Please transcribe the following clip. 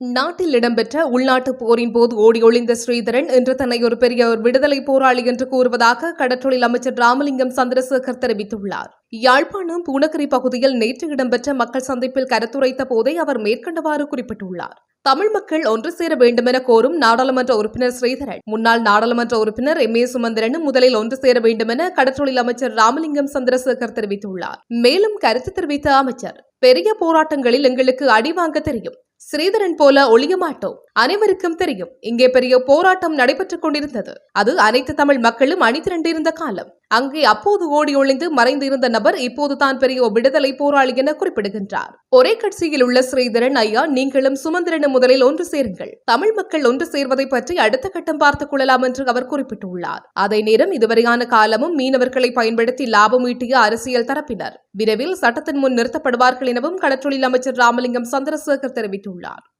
நாட்டில் இடம்பெற்ற உள்நாட்டுப் போரின் போது ஓடி ஒளிந்த ஸ்ரீதரன் இன்று தன்னை ஒரு பெரிய ஒரு விடுதலை போராளி என்று கூறுவதாக கடற்றொழில் அமைச்சர் ராமலிங்கம் சந்திரசேகர் தெரிவித்துள்ளார். யாழ்ப்பாணம் பூனகரி பகுதியில் நேற்று இடம்பெற்ற மக்கள் சந்திப்பில் கருத்துரைத்த போதே அவர் மேற்கண்டவாறு குறிப்பிட்டுள்ளார். தமிழ் மக்கள் ஒன்று சேர வேண்டுமென கோரும் நாடாளுமன்ற உறுப்பினர் ஸ்ரீதரன் முன்னாள் நாடாளுமன்ற உறுப்பினர் எம். ஏ. சுமந்திரனும் முதலில் ஒன்று சேர வேண்டுமென கடற்றொழில் அமைச்சர் ராமலிங்கம் சந்திரசேகர் தெரிவித்துள்ளார். மேலும் கருத்து தெரிவித்த அமைச்சர் பெரிய போராட்டங்களில் எங்களுக்கு அடி வாங்க தெரியும். ஸ்ரீதரன் போல ஒழிய மாட்டோம். அனைவருக்கும் தெரியும் இங்கே பெரிய போராட்டம் நடைபெற்றுக் கொண்டிருந்தது. அது அனைத்து தமிழ் மக்களும் அணிதிரண்டிருந்த காலம். அங்கே அப்போது ஓடி ஒளிந்து மறைந்து இருந்த நபர் இப்போது தான் பெரிய விடுதலை போராளி என குறிப்பிடுகின்றார். ஒரே கட்சியில் உள்ள ஸ்ரீதரன் ஐயா நீங்களும் சுமந்திரனும் முதலில் ஒன்று சேருங்கள். தமிழ் மக்கள் ஒன்று சேர்வதை பற்றி அடுத்த கட்டம் பார்த்துக் கொள்ளலாம் என்று அவர் குறிப்பிட்டுள்ளார். அதே நேரம் இதுவரையான காலமும் மீனவர்களை பயன்படுத்தி லாபம் ஈட்டிய அரசியல் தரப்பினர். விரைவில் சட்டத்தின் முன் நிறுத்தப்படுவார்கள் எனவும் கடற்றொழில் அமைச்சர் ராமலிங்கம் சந்திரசேகர் தெரிவித்துள்ளார்.